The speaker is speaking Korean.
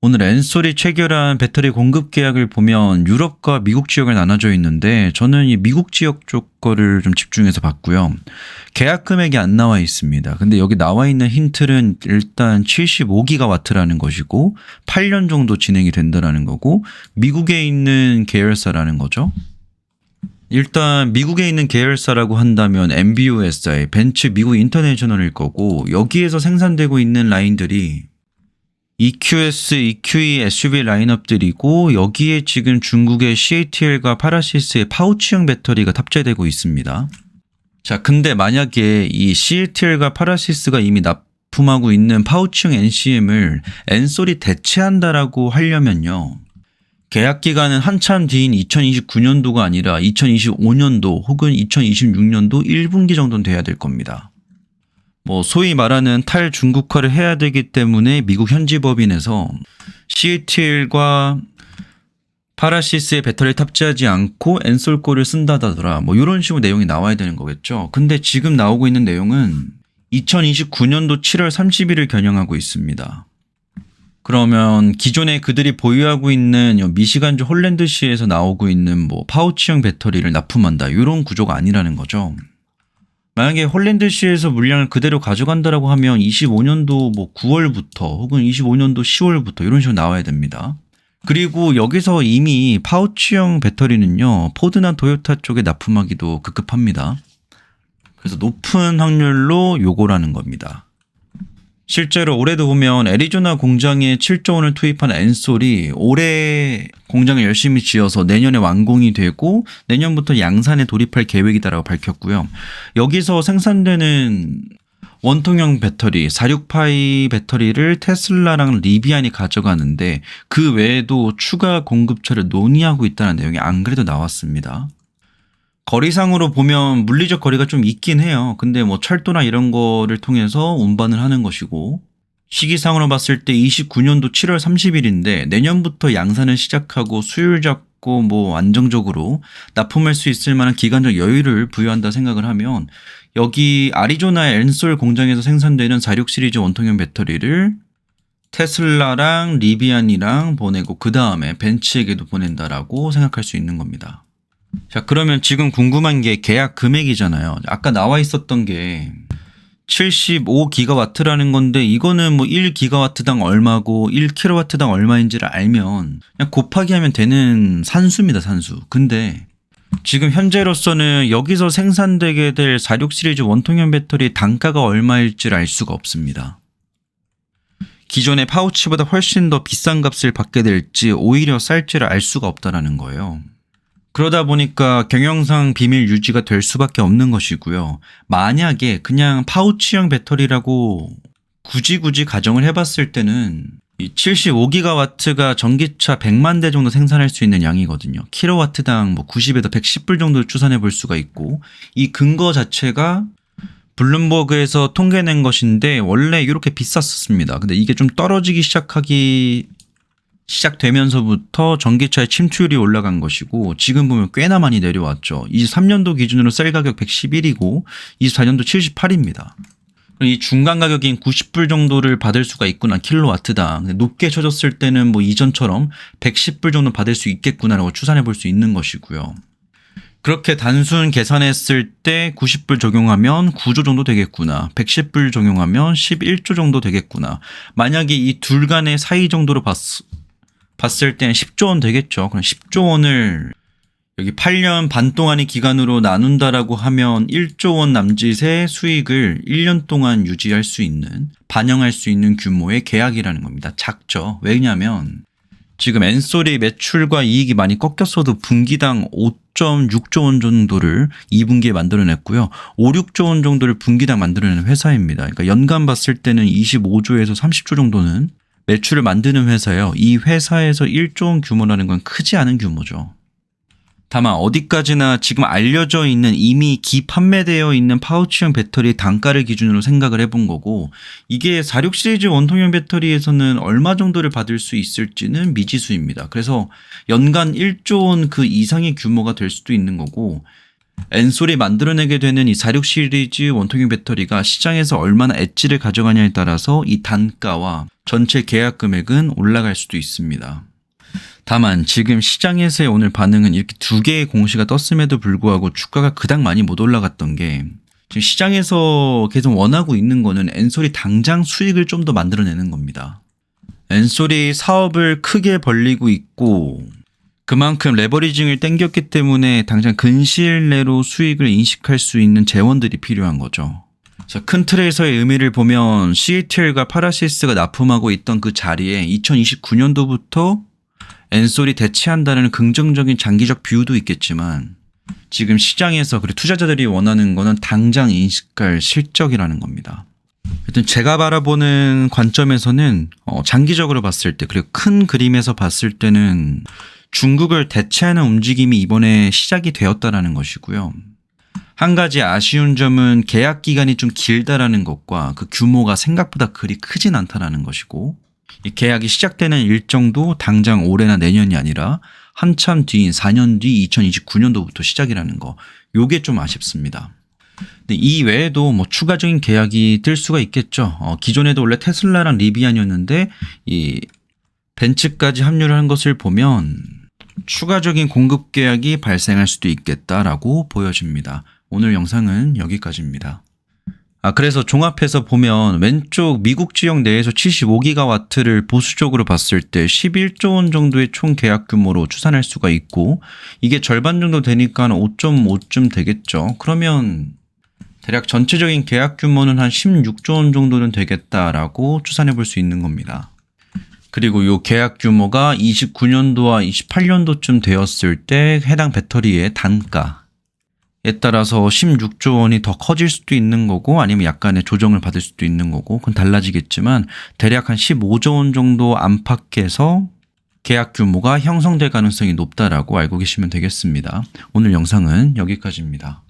오늘 엔솔이 체결한 배터리 공급 계약을 보면 유럽과 미국 지역을 나눠져 있는데 저는 이 미국 지역 쪽 거를 좀 집중해서 봤고요. 계약 금액이 안 나와 있습니다. 근데 여기 나와 있는 힌트는 일단 75기가와트라는 것이고 8년 정도 진행이 된다라는 거고 미국에 있는 계열사라는 거죠. 일단 미국에 있는 계열사라고 한다면 MBUSI, 벤츠 미국 인터내셔널일 거고 여기에서 생산되고 있는 라인들이 EQS, EQE SUV 라인업들이고 여기에 지금 중국의 CATL과 파라시스의 파우치형 배터리가 탑재되고 있습니다. 자, 근데 만약에 이 CATL과 파라시스가 이미 납품하고 있는 파우치형 NCM을 엔솔이 대체한다라고 하려면요. 계약 기간은 한참 뒤인 2029년도가 아니라 2025년도 혹은 2026년도 1분기 정도는 돼야 될 겁니다. 뭐 소위 말하는 탈중국화를 해야 되기 때문에 미국 현지 법인에서 CATL과 파라시스의 배터리를 탑재하지 않고 엔솔코를 쓴다더라. 뭐 이런 식으로 내용이 나와야 되는 거겠죠. 근데 지금 나오고 있는 내용은 2029년도 7월 30일을 겨냥하고 있습니다. 그러면 기존에 그들이 보유하고 있는 미시간주 홀랜드시에서 나오고 있는 뭐 파우치형 배터리를 납품한다. 이런 구조가 아니라는 거죠. 만약에 홀랜드시에서 물량을 그대로 가져간다라고 하면 25년도 뭐 9월부터 혹은 25년도 10월부터 이런 식으로 나와야 됩니다. 그리고 여기서 이미 파우치형 배터리는요, 포드나 도요타 쪽에 납품하기도 급급합니다. 그래서 높은 확률로 요거라는 겁니다. 실제로 올해도 보면 애리조나 공장에 7조 원을 투입한 엔솔이 올해 공장을 열심히 지어서 내년에 완공이 되고 내년부터 양산에 돌입할 계획이다라고 밝혔고요. 여기서 생산되는 원통형 배터리, 46파이 배터리를 테슬라랑 리비안이 가져가는데 그 외에도 추가 공급처를 논의하고 있다는 내용이 안 그래도 나왔습니다. 거리상으로 보면 물리적 거리가 좀 있긴 해요. 근데 뭐 철도나 이런 거를 통해서 운반을 하는 것이고 시기상으로 봤을 때 29년도 7월 30일인데 내년부터 양산을 시작하고 수율 잡고 뭐 안정적으로 납품할 수 있을 만한 기간적 여유를 부여한다 생각을 하면 여기 아리조나의 엔솔 공장에서 생산되는 46 시리즈 원통형 배터리를 테슬라랑 리비안이랑 보내고 그 다음에 벤츠에게도 보낸다라고 생각할 수 있는 겁니다. 자, 그러면 지금 궁금한 게 계약 금액이잖아요. 아까 나와 있었던 게 75기가와트라는 건데 이거는 뭐 1기가와트당 얼마고 1kW당 얼마인지를 알면 그냥 곱하기 하면 되는 산수입니다, 산수. 근데 지금 현재로서는 여기서 생산되게 될 46 시리즈 원통형 배터리 단가가 얼마일지를 알 수가 없습니다. 기존의 파우치보다 훨씬 더 비싼 값을 받게 될지 오히려 쌀지를 알 수가 없다라는 거예요. 그러다 보니까 경영상 비밀 유지가 될 수밖에 없는 것이고요. 만약에 그냥 파우치형 배터리라고 굳이 굳이 가정을 해봤을 때는 이 75기가와트가 전기차 100만 대 정도 생산할 수 있는 양이거든요. 킬로와트당 뭐 90에서 110불 정도 추산해 볼 수가 있고 이 근거 자체가 블룸버그에서 통계낸 것인데 원래 이렇게 비쌌었습니다. 근데 이게 좀 떨어지기 시작하기 시작되면서부터 전기차의 침투율이 올라간 것이고 지금 보면 꽤나 많이 내려왔죠. 23년도 기준으로 셀 가격 111이고 24년도 78입니다. 이 중간 가격인 90불 정도를 받을 수가 있구나 킬로와트당 높게 쳐졌을 때는 뭐 이전처럼 110불 정도 받을 수 있겠구나라고 추산해 볼 수 있는 것이고요. 그렇게 단순 계산했을 때 90불 적용하면 9조 정도 되겠구나. 110불 적용하면 11조 정도 되겠구나. 만약에 이 둘 간의 사이 정도로 봤, 봤을 땐 10조 원 되겠죠. 그럼 10조 원을 여기 8년 반 동안의 기간으로 나눈다라고 하면 1조 원 남짓의 수익을 1년 동안 유지할 수 있는, 반영할 수 있는 규모의 계약이라는 겁니다. 작죠. 왜냐하면 지금 엔솔이 매출과 이익이 많이 꺾였어도 분기당 5.6조 원 정도를 2분기에 만들어냈고요. 5, 6조 원 정도를 분기당 만들어내는 회사입니다. 그러니까 연간 봤을 때는 25조에서 30조 정도는 매출을 만드는 회사예요. 이 회사에서 1조 원 규모라는 건 크지 않은 규모죠. 다만 어디까지나 지금 알려져 있는 이미 기 판매되어 있는 파우치형 배터리 단가를 기준으로 생각을 해본 거고 이게 46 시리즈 원통형 배터리에서는 얼마 정도를 받을 수 있을지는 미지수입니다. 그래서 연간 1조 원 그 이상의 규모가 될 수도 있는 거고 엔솔이 만들어내게 되는 이 46 시리즈 원통형 배터리가 시장에서 얼마나 엣지를 가져가냐에 따라서 이 단가와 전체 계약 금액은 올라갈 수도 있습니다. 다만 지금 시장에서의 오늘 반응은 이렇게 두 개의 공시가 떴음에도 불구하고 주가가 그닥 많이 못 올라갔던 게 지금 시장에서 계속 원하고 있는 거는 엔솔이 당장 수익을 좀 더 만들어내는 겁니다. 엔솔이 사업을 크게 벌리고 있고 그만큼 레버리징을 땡겼기 때문에 당장 근시일 내로 수익을 인식할 수 있는 재원들이 필요한 거죠. 자, 큰 틀에서의 의미를 보면 CATL과 파라시스가 납품하고 있던 그 자리에 2029년도부터 엔솔이 대체한다는 긍정적인 장기적 뷰도 있겠지만 지금 시장에서 그리고 투자자들이 원하는 거는 당장 인식할 실적이라는 겁니다. 하여튼 제가 바라보는 관점에서는 어, 장기적으로 봤을 때 그리고 큰 그림에서 봤을 때는 중국을 대체하는 움직임이 이번에 시작이 되었다라는 것이고요. 한 가지 아쉬운 점은 계약 기간이 좀 길다라는 것과 그 규모가 생각보다 그리 크진 않다라는 것이고 이 계약이 시작되는 일정도 당장 올해나 내년이 아니라 한참 뒤인 4년 뒤 2029년도부터 시작이라는 거. 요게 좀 아쉽습니다. 근데 이 외에도 뭐 추가적인 계약이 뜰 수가 있겠죠. 어, 기존에도 원래 테슬라랑 리비안이었는데 이 벤츠까지 합류를 한 것을 보면 추가적인 공급 계약이 발생할 수도 있겠다라고 보여집니다. 오늘 영상은 여기까지입니다. 아, 그래서 종합해서 보면 왼쪽 미국 지역 내에서 75기가와트를 보수적으로 봤을 때 11조 원 정도의 총 계약 규모로 추산할 수가 있고 이게 절반 정도 되니까 5.5쯤 되겠죠. 그러면 대략 전체적인 계약 규모는 한 16조 원 정도는 되겠다라고 추산해 볼 수 있는 겁니다. 그리고 요 계약 규모가 29년도와 28년도쯤 되었을 때 해당 배터리의 단가 에 따라서 16조 원이 더 커질 수도 있는 거고 아니면 약간의 조정을 받을 수도 있는 거고 그건 달라지겠지만 대략 한 15조 원 정도 안팎에서 계약 규모가 형성될 가능성이 높다라고 알고 계시면 되겠습니다. 오늘 영상은 여기까지입니다.